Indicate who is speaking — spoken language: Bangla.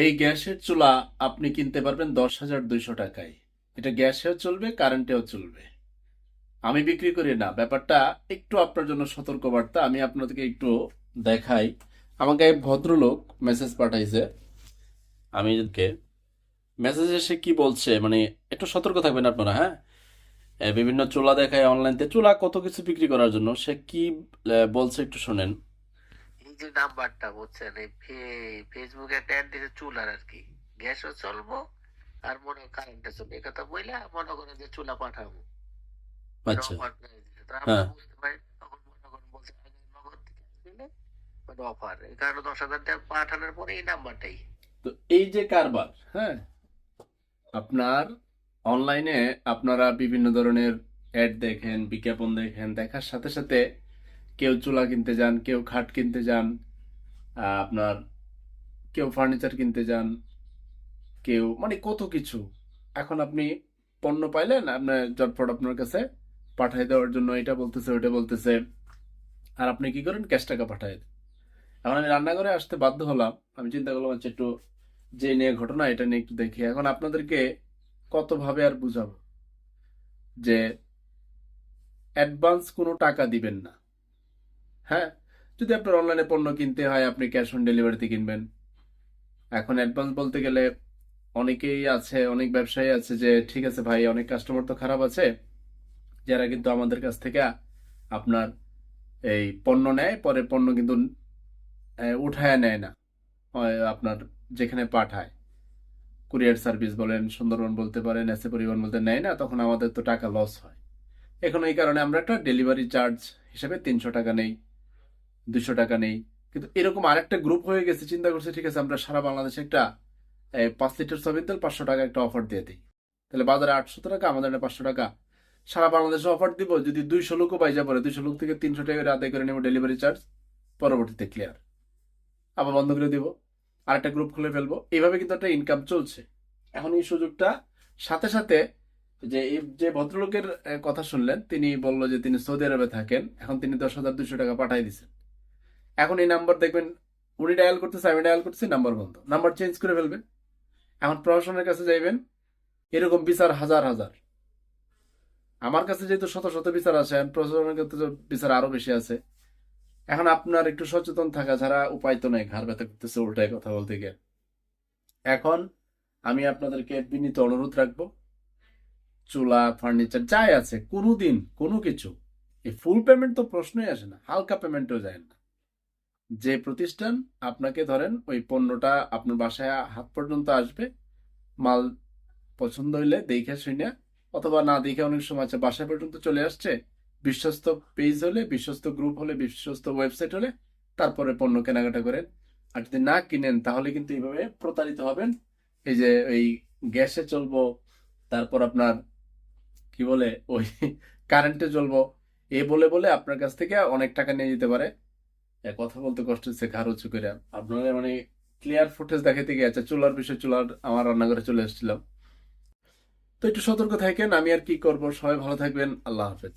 Speaker 1: এই গ্যাসের চুলা আপনি কিনতে পারবেন দশ হাজার দুইশো টাকায়। এটা গ্যাসেও চলবে, কারেন্টেও চলবে। আমি বিক্রি করি না। ব্যাপারটা একটু আপনার জন্য সতর্কবার্তা। আমি আপনাদেরকে একটু দেখাই। আমাকে এক ভদ্রলোক মেসেজ পাঠাইছে। আমি মেসেজে সে কি বলছে? মানে একটু সতর্ক থাকবেন আপনারা হ্যাঁ? বিভিন্ন চুলা দেখায় অনলাইনতে চুলা কত কিছু বিক্রি করার জন্য? সে কি বলছে একটু শোনেন।
Speaker 2: যে নাম্বারটা বুঝছেন? এই ফেসবুকে একটা অ্যাড দিতে চুলার আর কি। গ্যাসও চলবো আর মনে কারেন্টে চলবে। এই কথা বইলা মনে করেন যে চুলা পাঠাবো।
Speaker 1: আচ্ছা।
Speaker 2: অফার আমরা
Speaker 1: হ্যাঁ।
Speaker 2: অফার এই কারণে দশ হাজার টাকা পাঠানোর পরে এই নাম্বারটাই।
Speaker 1: তো এই যে কারবার হ্যাঁ? আপনার অনলাইনে আপনারা বিভিন্ন ধরনের অ্যাড দেখেন বিজ্ঞাপন দেখেন দেখার সাথে সাথে কেউ চুলা কিনতে যান, কেউ খাট কিনতে যান আপনার কেউ ফার্নিচার কিনতে যান, কেউ মানে কত কিছু। এখন আপনি পণ্য পাইলেন আপনার জটফট আপনার কাছে পাঠিয়ে দেওয়ার জন্য এটা বলতেছে, ওইটা বলতেছে, আর আপনি কি করেন? ক্যাশ টাকা দেন। এখন আমি রান্নাঘরে আসতে বাধ্য হলাম, আমি চিন্তা করলাম আচ্ছা একটু যে নিয়ে ঘটনা, এটা নিয়ে একটু দেখি। এখন আপনাদেরকে কতভাবে আর বুঝাবো? যে অ্যাডভান্স কোনো টাকা দিবেন না। হ্যাঁ যদি আপনার অনলাইনে পণ্য কিনতে হয়, আপনি ক্যাশ অন ডেলিভারিতে কিনবেন। এখন অ্যাডভান্স বলতে গেলে অনেকেই আছে, অনেক ব্যবসায়ী আছে যে, ঠিক আছে ভাই, অনেক কাস্টমার তো খারাপ আছে, যারা কিন্তু আমাদের কাছ থেকে আপনার এই পণ্য নেয়, পরে পণ্য কিন্তু উঠায় নেয় না আপনার যেখানে পাঠায়। কুরিয়ার সার্ভিস বলেন, সুন্দরবন বলতে পারেন, এসে পরিবহন বলতে নেয় না, তখন আমাদের তো টাকা লস হয়। এখন এই কারণে আমরা একটা ডেলিভারি চার্জ হিসেবে তিনশো টাকা নেই। দুশো টাকা নেই। কিন্তু এরকম আরেকটা গ্রুপ হয়ে গেছে, চিন্তা করছে, ঠিক আছে, আমরা সারা বাংলাদেশে একটা পাঁচ লিটার সয়াবিন তেল পাঁচশো টাকা একটা অফার দিয়ে দিই। তাহলে বাজারে আটশো টাকা, আমাদের পাঁচশো টাকা। সারা বাংলাদেশে অফার দিব, যদি দুইশো লোকও পাইজা পড়ে দুইশো লোক থেকে তিনশো টাকা আদায় করে নেব ডেলিভারি চার্জ পরবর্তীতে ক্লিয়ার আবার বন্ধ করে দিব, আরেকটা গ্রুপ খুলে ফেলব। এইভাবে কিন্তু একটা ইনকাম চলছে। এখন এই সুযোগটা, সাথে সাথে যে যে ভদ্রলোকের কথা শুনলেন, তিনি বলল যে তিনি সৌদি আরবে থাকেন, এখন তিনি দশ হাজার দুশো টাকা পাঠাই দিচ্ছেন এখন এই নাম্বার দেখবেন, উনি ডায়াল করতেছে, আমি ডায়াল করতেছি নাম্বার বন্ধ। নাম্বার চেঞ্জ করে ফেলবেন এখন প্রশাসনের কাছে যাইবেন, এরকম বিচার হাজার হাজার। আমার কাছে যেহেতু শত শত বিচার আছে প্রশাসনের কাছে তো বিচার আরও বেশি আছে। এখন আপনার একটু সচেতন থাকা ছাড়া উপায় তো নেই, ঘাড় ব্যথা করতেছে, উল্টায় কথা বলতে গিয়ে। এখন আমি আপনাদেরকে বিনীত অনুরোধ রাখব, চুলা ফার্নিচার যাই আছে, কোনো দিন কোনো কিছু, এই ফুল পেমেন্ট তো প্রশ্নই আসে না, হালকা পেমেন্টও যায় না। যে প্রতিষ্ঠান আপনাকে ধরেন ওই পণ্যটা আপনার বাসায় হাত পর্যন্ত আসবে, মাল পছন্দ হইলে দেখে শুনে অথবা না দেখে অনেক সময় আছে, বাসায় পর্যন্ত চলে আসছে, বিশ্বস্ত পেজ হলে, বিশ্বস্ত গ্রুপ হলে, বিশ্বস্ত ওয়েবসাইট হলে, তারপরে পণ্য কেনাকাটা করেন। আর যদি না কিনেন, তাহলে কিন্তু এইভাবে প্রতারিত হবেন। এই যে ওই গ্যাসে চলবো, তারপর আপনার কি বলে, ওই কারেন্টে চলবো, এ বলে বলে আপনার কাছ থেকে অনেক টাকা নিয়ে যেতে পারে। কথা বলতে কষ্ট হচ্ছে ঘাড় উঁচু করে। আপনারা মানে ক্লিয়ার ফুটেজ দেখাতে গিয়ে চুলার বিষয়, চুলার আমার রান্নাঘরে চলে এসেছিলাম তো একটু সতর্ক থাকেন, আমি আর কি করব? সবাই ভালো থাকবেন, আল্লাহ হাফেজ।